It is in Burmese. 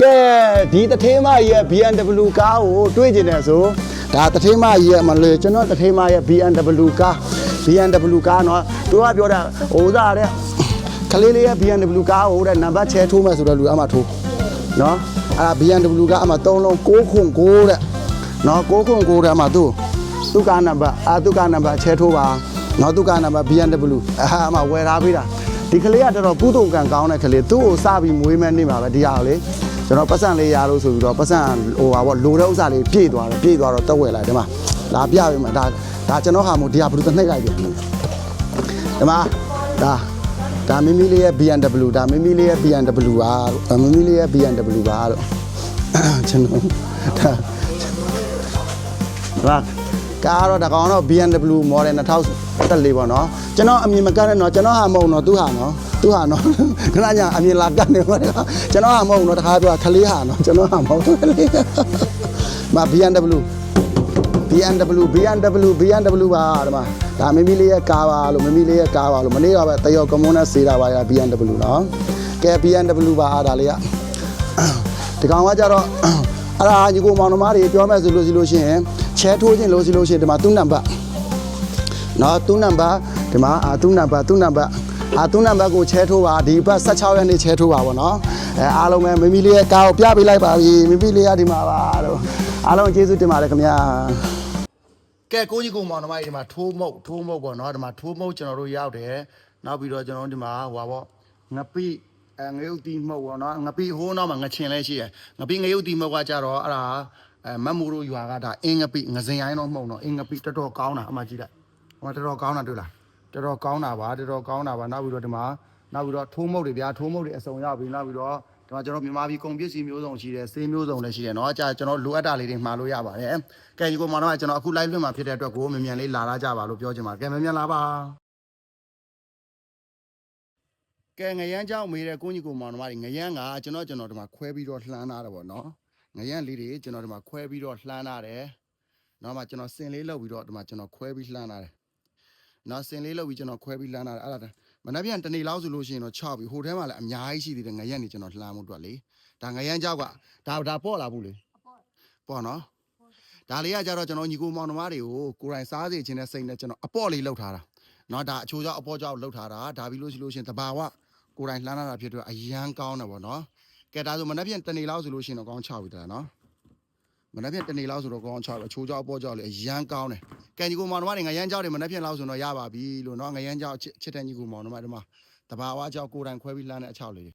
ကဲဒီတထေးမကြီးရဲ့ BMW ကားကိုတွေးကျင်တယ်ဆိုဒါတထေးမကြီးရဲ့မလို့ကျွန်တော်တထေးမရဲ့ BMW ကား BMW ကားเนาะသူကပြောတာဟိုစားတဲ့ကလေးလေးရဲ့ BMW ကားကိုတဲ့နံပါတ်ချဲထိုးမယ်ဆိုတော့လူအမှထိုးเนาะအဲ့ဒါ BMW ကားအမှ3လုံး6ခွန်6တဲ့เนาะ6ခွန်6တဲ့အမှသူ့သူ့ကားနံပါတ်အာသူ့ကားနံပါတ်ချဲထိုးပါเนาะသူ့ကားနံပါတ် BMW အာအမှဝယ်ထားပေးတာဒီကလေးကတော်တော်ကုသိုလ်ကံကောင်းတဲ့ကလေးသူ့ကိုစပြီးမွေးမဲနေမှာပဲဒီဟာကိုလေ ကျွန်တော်ပတ်စံလေးရလို့ဆိုပြီးတော့ပတ်စံဟိုပါဗောလိုတဲ့ဥစ္စာလေးပြည့်သွားတော့ပြည့်သွားတော့တက်ဝယ်လိုက်ဒီမှာလာပြပေးမှာဒါဒါကျွန်တော်ဟာမို့ဒီဟာဘယ်လိုသနှိပ်လိုက်ပြန်ဒီမှာဒါဒါမိမိလေးရဲ့ BMW ဒါမိမိလေးရဲ့ BMW ပါလို့မိမိလေးရဲ့ BMW ပါလို့ကျွန်တော်ဒါဒါ ကားတော့ဒါကောင်တော့ BMW model 2014ပေါ့နော်ကျွန်တော်အမြင်မကတ်နဲ့နော်ကျွန်တော်ဟာမဟုတ်နော်သူဟာနော်သူဟာနော်ခဏညာအမြင်လာကတ်နေပါတော့ကျွန်တော်ဟာမဟုတ်နော်တခါပြောခလေးဟာနော်ကျွန်တော်ဟာမဟုတ်ခလေးမ BMW BMW BMW BMW ပါဒီမှာဒါမိမိလေးရဲ့ကားပါလို့မိမိလေးရဲ့ကားပါလို့မနေ့ကပဲတယောက်ကွန်မွန်နဲ့စေးတာပါရ BMW နော်ကဲ BMW ပါအားဒါလေးကဒီကောင်ကကြတော့အဲ့ဒါညီကိုမောင်နှမတွေပြောမယ်ဆိုလို့ရှိလို့ရှိရင် ချဲထိုးခြင်းလို့ရှိလို့ရှိရင်ဒီမှာသူ့နံပါတ်နော်သူ့နံပါတ်ဒီမှာအာသူ့နံပါတ်သူ့နံပါတ်အာသူ့နံပါတ်ကိုချဲထိုးပါဒီဘက်16ရက်နေ့ချဲထိုးပါဗောနော်အဲအားလုံးပဲမိမိလေးရဲ့ကားကိုပြပေးလိုက်ပါပြီမိမိလေးကဒီမှာပါတော့အားလုံးကျေးဇူးတင်ပါတယ်ခင်ဗျာကဲကိုကြီးကိုမောင်နှမကြီးဒီမှာထိုးမုတ်ထိုးမုတ်ပေါ့နော်ဒီမှာထိုးမုတ်ကျွန်တော်တို့ရောက်တယ်နောက်ပြီးတော့ကျွန်တော်တို့ဒီမှာဟိုပါပေါ့ငပိအဲငရုတ်တီမုတ်ပေါ့နော်ငပိဟိုးနောက်မှာငချင်လဲရှိရယ်ငပိငရုတ်တီမုတ်ကကြတော့အဲ့ဒါ အဲမတ်မိုးတို့ရွာကဒါအင်းငပိငစင်ရိုင်းတော့မဟုတ်တော့အင်းငပိတော်တော်ကောင်းတာအမှကြည့်လိုက်ဟိုမှာတော်တော်ကောင်းတာတွေ့လားတော်တော်ကောင်းတာပါတော်တော်ကောင်းတာပါနောက်ပြီးတော့ဒီမှာနောက်ပြီးတော့ထိုးမုတ်တွေဗျာထိုးမုတ်တွေအစုံရောက်ပြီနောက်ပြီးတော့ဒီမှာကျွန်တော်မြန်မာပြည်ကုန်ပစ္စည်းမျိုးစုံရှိတယ်ဆေးမျိုးစုံလည်းရှိတယ်เนาะအကြကျွန်တော်လိုအပ်တာလေးတွေမှာလို့ရပါတယ်ကဲဒီကိုမောင်တော့ကျွန်တော်အခု live လွှင့်မှာဖြစ်တဲ့အတွက်ကိုမြန်မြန်လေးလာလာကြပါလို့ပြောချင်ပါတယ်ကဲမြန်မြန်လာပါကဲငရမ်းเจ้าမေးတဲ့ကိုကြီးကိုမောင်တို့ငရမ်းကကျွန်တော်ကျွန်တော်ဒီမှာခွဲပြီးတော့လှမ်းထားတယ်ပေါ့နော် ငရံလေးတွေကျွန်တော်ဒီမှာခွဲပြီးတော့လှမ်းလာတယ်နောက်မှကျွန်တော်စင်လေးလောက်ပြီးတော့ဒီမှာကျွန်တော်ခွဲပြီးလှမ်းလာတယ်နောက်စင်လေးလောက်ပြီးကျွန်တော်ခွဲပြီးလှမ်းလာတယ်အဲ့ဒါမနေ့ပြန်တနေ့လောက်ဆိုလို့ရှိရင်တော့ချပြီးဟိုထဲမှာလည်းအများကြီးရှိသေးတယ်ငရံနေကျွန်တော်လှမ်းမှုတွေ့လေဒါငရံကြောက်ကဒါဒါပေါ့လာဘူးလေပေါ့နော်ဒါလေးကကြတော့ကျွန်တော်ညီကိုမောင်နှမတွေကိုကိုရိုင်းစားစေခြင်းနဲ့စိတ်နဲ့ကျွန်တော်အပေါ့လေးလောက်ထားတာနော်ဒါအချိုးကြောက်အပေါ့ကြောက်လောက်ထားတာဒါပြီးလို့ရှိလို့ရှိရင်တဘာဝကိုရိုင်းလှမ်းလာတာဖြစ်တော့အရန်ကောင်းတယ်ပေါ့နော် ကဲဒါဆိုမနေ့ပြန်တနေလောက်ဆိုလို့ရှိရင်တော့ကောင်းချပြီတလားနော်မနေ့ပြန်တနေလောက်ဆိုတော့ကောင်းချပြီအချိုးကြောက်ပေါ်ကြောက်လေအရန်ကောင်းတယ်ကံကြီးကိုမောင်တို့ကငရမ်းကြောက်တယ်မနေ့ပြန်လောက်ဆိုတော့ရပါပြီလို့နော်ငရမ်းကြောက်ချစ်တဲ့ကြီးကိုမောင်တို့ကဒီမှာတဘာဝကြောက်ကိုယ်တိုင်ခွဲပြီးလှမ်းတဲ့အချောက်လေး